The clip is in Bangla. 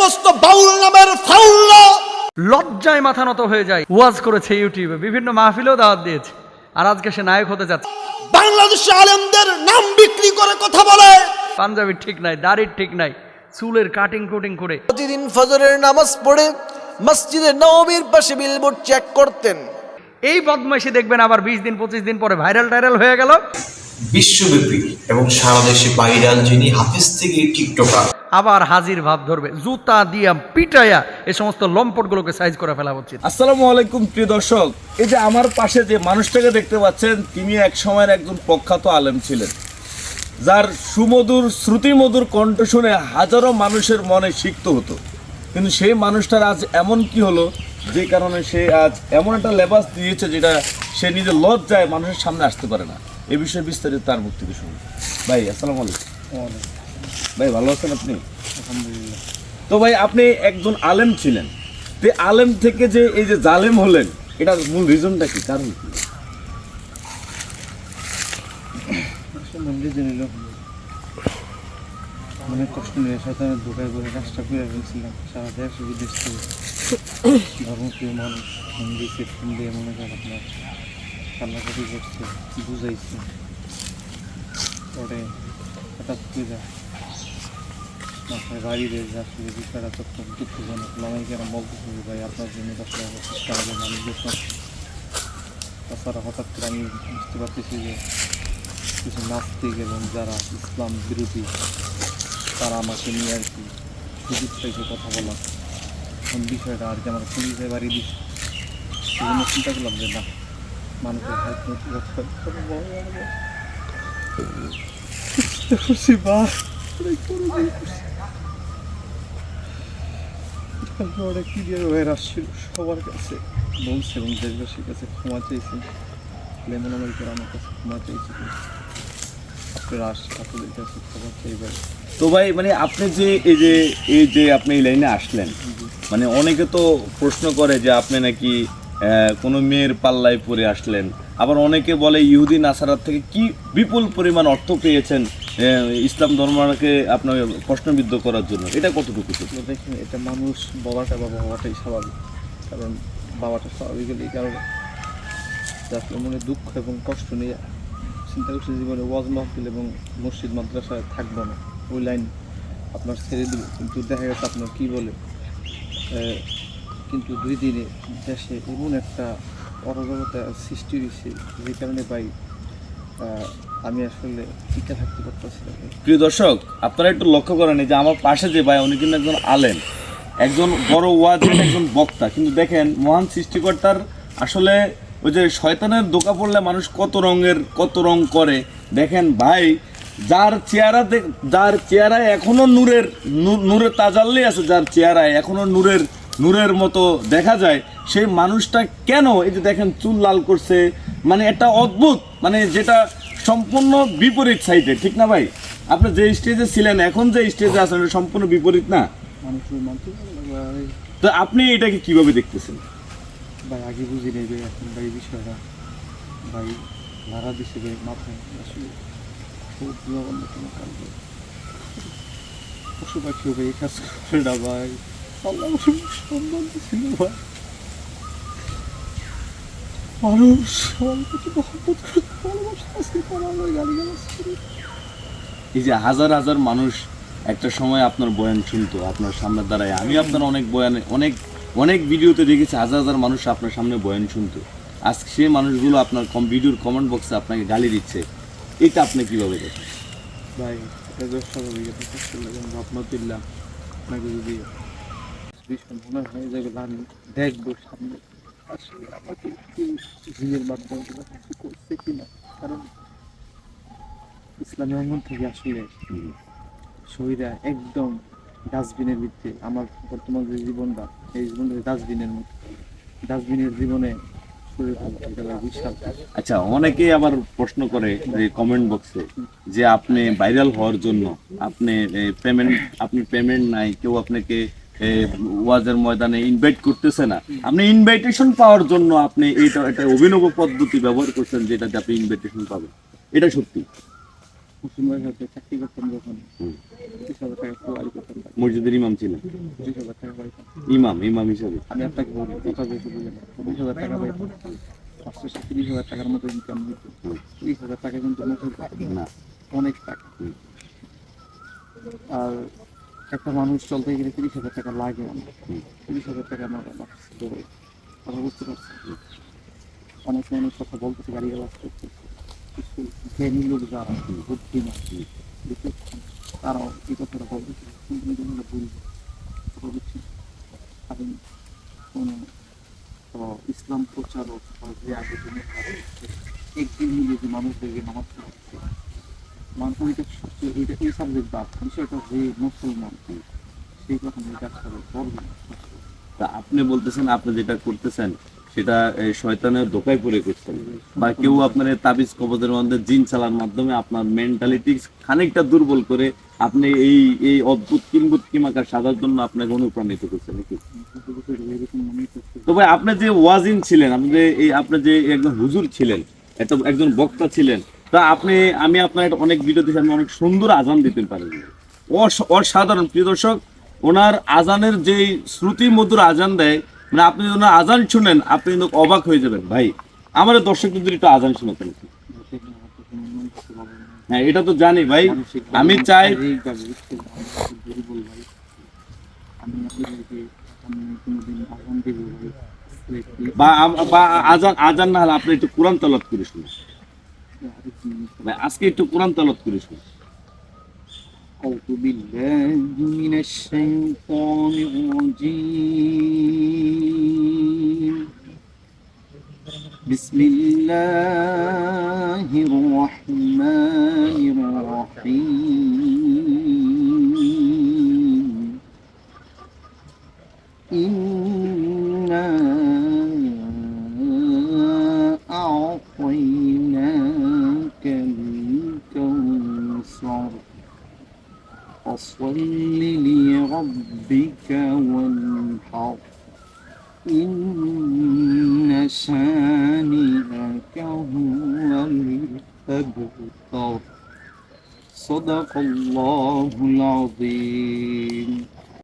সমস্ত বাউল নামের ফাউল্লা লজ্জায় মাথা নত হয়ে যায়। ওয়াজ করেছে ইউটিউবে বিভিন্ন মাহফিলেও দাওয়াত দিয়েছে। আর আজকে সে নায়ক হতে যাচ্ছে বাংলাদেশে আলেমদের নাম বিক্রি করে কথা বলে। পাঞ্জাবির ঠিক নাই দাড়ির ঠিক নাই চুলের কাটিং কুটিং করে। প্রতিদিন ফজরের নামাজ পড়ে মসজিদে নববীর পাশে বিলবোর্ড চেক করতেন। এই বদমাইশি দেখবেন আবার বিশ দিন পঁচিশ দিন পরে ভাইরাল টাইরাল হয়ে গেল। বিশ্বব্যাপী এবং সারা দেশে ভাইরাল যিনি হাফিজ থেকে টিকটকার আবার হাজির ভাব ধরবে। জুতা দিয়া পিটাইয়া এই সমস্ত লম্পটগুলোকে সাইজ করে ফেলা উচিত। আসসালামু আলাইকুম প্রিয় দর্শক। এই যে আমার পাশে যে মানুষটাকে দেখতে পাচ্ছেন তিনি এক সময়ের একজন প্রখ্যাত আলেম ছিলেন। যার সুমধুর শ্রুতিমধুর কণ্ঠ শুনে হাজারো মানুষের মনে সিক্ত হতো। কিন্তু সেই মানুষটার আজ এমন কি হলো যে কারণে সে আজ এমন একটা লেবাস দিয়েছে যেটা সে নিজের লজ্জায় মানুষের সামনে আসতে পারে না। এ বিষয়ে বিস্তারিত তার মুখ থেকে শুনুন। ভাই আসসালামু আলাইকুম। ভাই, ভালো আছেন আপনি? তো ভাই, আপনি একজন আলেম ছিলেন। তো আলেম থেকে যে এই যে জালেম হলেন, এটার মূল রিজনটা কি? কারণ কি? অনেক কষ্ট নিয়ে শয়তানের ধোকায় করে কাজটা করে ফেলছিলাম। সারা দেশ বিদেশ থেকে ধর্মপ্রিয় মানুষ, হিন্দি সিস্টেম দিয়ে মনে করেন আপনার কান্নাকাটি করছে, বুঝাইছে। পরে হঠাৎ করে বাড়ি দিয়ে আসলে বিষয়টা তখন দুঃখজনক নামাই কেন বলতেছে যে ভাই আপনার জন্য দেখলাম তাছাড়া হঠাৎ করে আমি বুঝতে পারতেছি যে কিছু নাস্তিক এবং যারা ইসলাম বিরোধী, তারা আমাকে নিয়ে আর কি সুযোগ চাইছে কথা বলা এখন বিষয়টা? আর কি আমার পুলিশে বাড়ি দিচ্ছে সেজন্য চিন্তা করলাম যে না, মানুষের হাত রক্ষা করে বড় বড় বড়। চেষ্টা করছি বা অনেক বড় ভুল করছি। কালকে অনেক ক্লিয়ার হয়ে আসছিল সবার কাছে বলছে এবং দেশবাসীর কাছে ক্ষমা চাইছি। লেমন আমেরিকার আমার কাছে ক্ষমা চাইছি। আপনারা আসছে আপনাদের কাছে ক্ষমা চাইবেন। তো ভাই মানে আপনি যে এই যে এই যে আপনি এই লাইনে আসলেন মানে অনেকে তো প্রশ্ন করে যে আপনি নাকি কোনো মেয়ের পাল্লায় পরে আসলেন। আবার অনেকে বলে ইহুদি নাসারাত থেকে কি বিপুল পরিমাণ অর্থ পেয়েছেন ইসলাম ধর্মকে আপনার প্রশ্নবিদ্ধ করার জন্য? এটা কতটুকু? দেখেন, এটা মানুষ বলাটা বা বাবাটাই স্বাভাবিক। কারণ বাবাটা স্বাভাবিক হলে এই কারণে আসলে মনে দুঃখ এবং কষ্ট নিয়ে চিন্তা করছে জীবনে ওয়াজ মাহফিল এবং মসজিদ, মাদ্রাসায় থাকব না। ওই লাইন আপনার ছেড়ে দিল কিন্তু দেখা গেছে আপনার কী বলে কিন্তু দুই দিনে দেশে এমন একটা অরাজকতা সৃষ্টি হয়েছে, যে কারণে ভাই আমি আসলে টিকে থাকতে পারতেছি প্রিয় দর্শক, আপনারা একটু লক্ষ্য করেন যে আমার পাশে যে ভাই, উনি কিন্তু একজন আলেন একজন বড় ওয়াজের একজন বক্তা। কিন্তু দেখেন, মহান সৃষ্টিকর্তার আসলে ওই যে শয়তানের দোকা পড়লে মানুষ কত রঙের, কত রং করে। দেখেন ভাই, যার চেহারা যার চেহারায় এখনও নূরের নূরের তাজাল্লি আছে, যার চেহারায় এখনও নূরের নূরের মতো দেখা যায়, সেই মানুষটা কেন এই যে দেখেন চুল লাল করছে? মানে একটা অদ্ভুত মানে যেটা সম্পূর্ণ বিপরীত সাইডে ঠিক না ভাই? আপনি যে স্টেজে ছিলেন, এখন যে স্টেজে আছেন সম্পূর্ণ বিপরীত না? তো আপনি এটাকে কীভাবে দেখতেছেন? ভাই, আগে বুঝি নেই ভাই এখন ভাই বিষয়টা, ভাই, ভাড়া দিছে ভাই মাথায়। খুব কাজ। পশু পাখিও ভাই কাজ করে না ভাই। এই যে হাজার হাজার মানুষ একটা সময় আপনার বয়ান শুনতো, আপনার সামনে দাঁড়ায়। আমি আপনার অনেক বয়ানে, অনেক অনেক ভিডিওতে দেখেছি হাজার হাজার মানুষ আপনার সামনে বয়ান শুনতো। আজ সেই মানুষগুলো আপনার কম, ভিডিওর কমেন্ট বক্সে আপনাকে গালি দিচ্ছে। এটা আপনি কীভাবে দেখেন? ভাই, এটা স্বাভাবিক আপনাকে যদি ভীষণ মনে হয় যেগুলো আমি দেখব সামনে। আসলে আমাকে ঝিঙের মাধ্যমে কিছু করছে কিনা? কারণ ইসলামী অঙ্গন থেকে আসলে একদম ডাস্টবিনের আমার বর্তমান যে জীবনটা, এই জীবনটা ডাস্টবিনের মতো। ডাস্টবিনের জীবনে আচ্ছা অনেকেই আবার প্রশ্ন করে যে কমেন্ট বক্সে যে আপনি ভাইরাল হওয়ার জন্য আপনি পেমেন্ট আপনি পেমেন্ট নাই, কেউ আপনাকে ওয়াজের ময়দানে ইনভাইট করতেছে না। আপনি ইনভাইটেশন পাওয়ার জন্য আপনি এইটা একটা অভিনব পদ্ধতি ব্যবহার করছেন যেটাতে আপনি ইনভাইটেশন পাবেন। এটা সত্যি। মসজিদের ইমাম ছিলেন। ইমাম ইমাম হিসাবে। আমি আপনাকে বলি কথা বলতে বুঝলেন পঁচিশ হাজার টাকা পাইতাম মাসে তিরিশ হাজার টাকার মতো ইনকাম হইতো। তিরিশ হাজার টাকা কিন্তু মুখে না। অনেক টাকা। আর একটা মানুষ চলতে গেলে তিরিশ হাজার টাকা লাগে আমার তিরিশ হাজার টাকা আমার তো কথা বুঝতে পারছি। অনেক মানুষ কথা বলতেছে গাড়ি আওয়াজ করতেছে কিছু জ্ঞানী লোক যারা বুদ্ধিমান তারাও এই কথাটা বলতেছে কিন্তু কথা বুঝছি আমি কোনো ইসলাম প্রচারক বা যে আগে একদিন যে মানুষদেরকে নামাজ পড়াচ্ছে। মানুষ এটা এটা এই সাবজেক্ট বাদ বিষয়টা যে মুসলমান সেই কথা নিয়ে কাজ করে তা আপনি বলতেছেন আপনি যেটা করতেছেন সেটা শয়তানের দোকায় পড়ে করছেন। বা কেউ আপনার তাবিজ কবজের মধ্যে জিন চালার মাধ্যমে আপনার মেন্টালিটি খানিকটা দুর্বল করে আপনি এই এই অদ্ভুত কিংবুত কিমাকার সাজার জন্য আপনাকে অনুপ্রাণিত করছেন নাকি? কিন্তু বিষয়টা এরকম মনে হচ্ছে তো ভাই আপনি যে ওয়াজিন ছিলেন আপনি যে এই আপনি যে একজন হুজুর ছিলেন একজন বক্তা ছিলেন তা আপনি, আমি আপনার অনেক ভিডিও দেখে আপনি অনেক সুন্দর আজান দিতে অস- অসাধারণ। প্রিয় দর্শক, ওনার আজানের যে শ্রুতি মধুর আজান দেয় মানে আপনি যদি ওনার আজান শুনেন, আপনি কিন্তু অবাক হয়ে যাবেন। ভাই, আমার দর্শক যদি একটু আজান শোনাতেন। হ্যাঁ এটা তো জানি ভাই। আমি চাই আমি আমি, বা আজান আজান না হলে আপনি একটু কোরআন তলত করে শুনুন। ভাই আজকে একটু কোরআন তলত করে শুনুন أعوذ بالله من الشيطان الرجيم بسم الله الرحمن الرحيم إنا وانحر إن شانئك هو الأبتر. صدق الله العظيم.